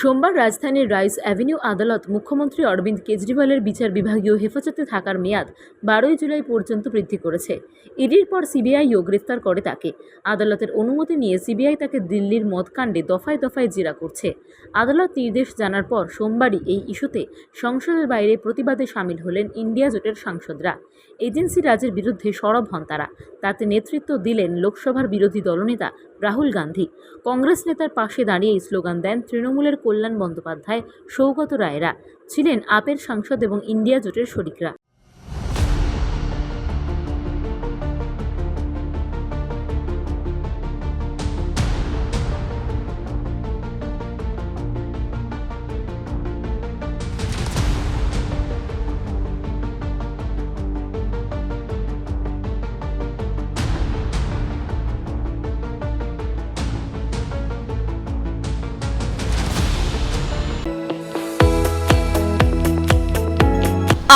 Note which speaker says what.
Speaker 1: সোমবার রাজধানীর rice avenue আদালত মুখ্যমন্ত্রী অরবিন্দ কেজরিওয়ালের বিচার বিভাগীয় হেফাজতে থাকার মেয়াদ বারোই জুলাই পর্যন্ত বৃদ্ধি করেছে। ইডির পর সিবিআইও গ্রেফতার করে তাকে। আদালতের অনুমতি নিয়ে সিবিআই তাকে দিল্লির মদকাণ্ডে দফায় দফায় জেরা করছে। আদালত নির্দেশ জানার পর সোমবারই এই ইস্যুতে সংসদের বাইরে প্রতিবাদে সামিল হলেন ইন্ডিয়া জোটের সাংসদরা। এজেন্সি রাজের বিরুদ্ধে সরব হন তারা। তাতে নেতৃত্ব দিলেন লোকসভার বিরোধী দলনেতা রাহুল গান্ধী। কংগ্রেস নেতার পাশে দাঁড়িয়ে স্লোগান দেন তৃণমূলের কল্যাণ বন্দ্যোপাধ্যায় সৌগত রায়রা ছিলেন আপের সাংসদ এবং ইন্ডিয়া জোটের শরিকরা।